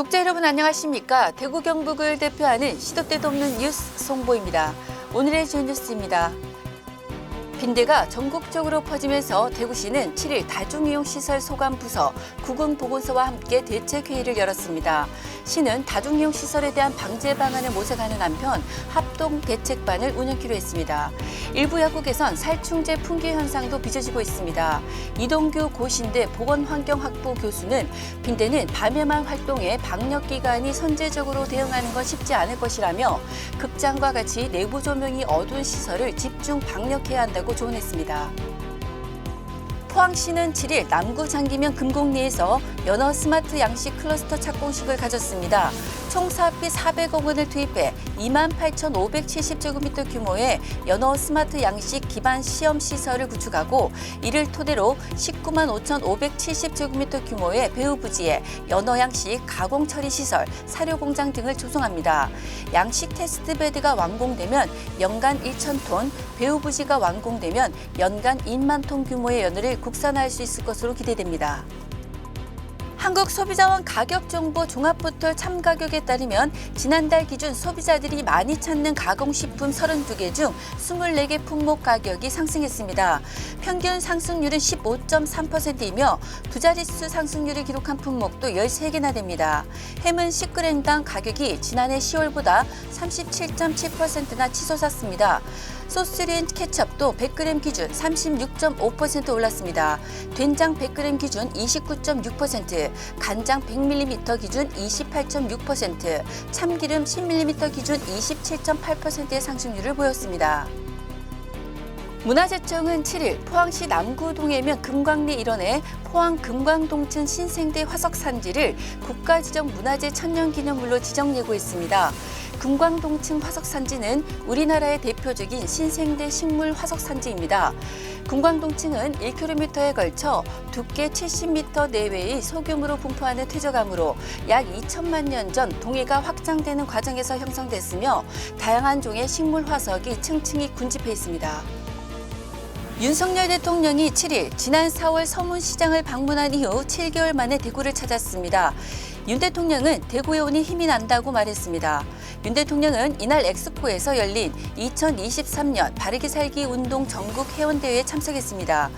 독자 여러분 안녕하십니까? 대구 경북을 대표하는 시도 때도 없는 뉴스 송보입니다. 오늘의 주요 뉴스입니다. 빈대가 전국적으로 퍼지면서 대구시는 7일 다중이용시설 소관부서 구군보건소와 함께 대책회의를 열었습니다. 시는 다중이용시설에 대한 방제 방안을 모색하는 한편 합동 대책반을 운영키로 했습니다. 일부 약국에선 살충제 풍기 현상도 빚어지고 있습니다. 이동규 고신대 보건환경학부 교수는 빈대는 밤에만 활동해 방역기관이 선제적으로 대응하는 건 쉽지 않을 것이라며 극장과 같이 내부 조명이 어두운 시설을 집중 방역해야 한다고 조언했습니다. 포항시는 7일 남구 장기면 금곡리에서 연어 스마트 양식 클러스터 착공식을 가졌습니다. 총 사업비 400억 원을 투입해 28,570제곱미터 규모의 연어 스마트 양식 기반 시험 시설을 구축하고 이를 토대로 19만 5,570제곱미터 규모의 배우 부지에 연어 양식 가공 처리 시설, 사료 공장 등을 조성합니다. 양식 테스트 베드가 완공되면 연간 1,000톤, 배우 부지가 완공되면 연간 2만 톤 규모의 연어를 국산화할 수 있을 것으로 기대됩니다. 한국소비자원 가격정보 종합포털 참가격에 따르면 지난달 기준 소비자들이 많이 찾는 가공식품 32개 중 24개 품목 가격이 상승했습니다. 평균 상승률은 15.3%이며 두 자릿수 상승률을 기록한 품목도 13개나 됩니다. 햄은 10g당 가격이 지난해 10월보다 37.7%나 치솟았습니다. 소스린 케첩도 100g 기준 36.5% 올랐습니다. 된장 100g 기준 29.6%, 간장 100ml 기준 28.6%, 참기름 10ml 기준 27.8%의 상승률을 보였습니다. 문화재청은 7일 포항시 남구 동해면 금광리 일원에 포항 금광동층 신생대 화석산지를 국가지정 문화재 천년기념물로 지정 예고했습니다. 금광동층 화석산지는 우리나라의 대표적인 신생대 식물 화석산지입니다. 금광동층은 1km에 걸쳐 두께 70m 내외의 소규모로 분포하는 퇴적암으로 약 2천만 년 전 동해가 확장되는 과정에서 형성됐으며 다양한 종의 식물 화석이 층층이 군집해 있습니다. 윤석열 대통령이 7일 지난 4월 서문시장을 방문한 이후 7개월 만에 대구를 찾았습니다. 윤 대통령은 대구에 오니 힘이 난다고 말했습니다. 윤 대통령은 이날 엑스포에서 열린 2023년 바르게 살기 운동 전국 회원대회에 참석했습니다.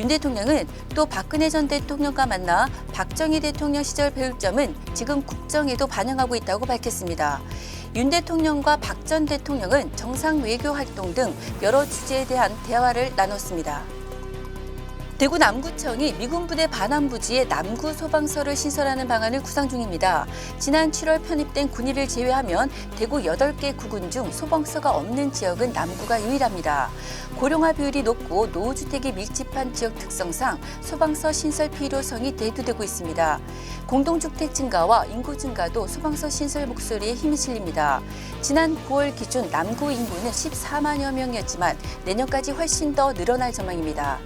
윤 대통령은 또 박근혜 전 대통령과 만나 박정희 대통령 시절 배울 점은 지금 국정에도 반영하고 있다고 밝혔습니다. 윤 대통령과 박 전 대통령은 정상 외교 활동 등 여러 주제에 대한 대화를 나눴습니다. 대구 남구청이 미군 부대 반환 부지에 남구 소방서를 신설하는 방안을 구상 중입니다. 지난 7월 편입된 군의를 제외하면 대구 8개 구군 중 소방서가 없는 지역은 남구가 유일합니다. 고령화 비율이 높고 노후주택이 밀집한 지역 특성상 소방서 신설 필요성이 대두되고 있습니다. 공동주택 증가와 인구 증가도 소방서 신설 목소리에 힘이 실립니다. 지난 9월 기준 남구 인구는 14만여 명이었지만 내년까지 훨씬 더 늘어날 전망입니다.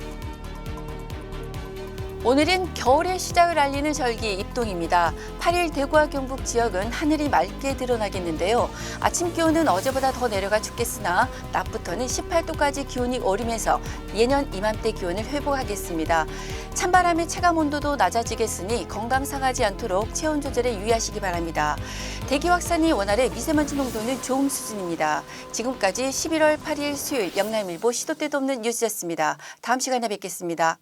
오늘은 겨울의 시작을 알리는 절기 입동입니다. 8일 대구와 경북 지역은 하늘이 맑게 드러나겠는데요. 아침 기온은 어제보다 더 내려가 춥겠으나 낮부터는 18도까지 기온이 오르면서 예년 이맘때 기온을 회복하겠습니다. 찬바람의 체감 온도도 낮아지겠으니 건강 상하지 않도록 체온 조절에 유의하시기 바랍니다. 대기 확산이 원활해 미세먼지 농도는 좋음 수준입니다. 지금까지 11월 8일 수요일 영남일보 시도 때도 없는 뉴스였습니다. 다음 시간에 뵙겠습니다.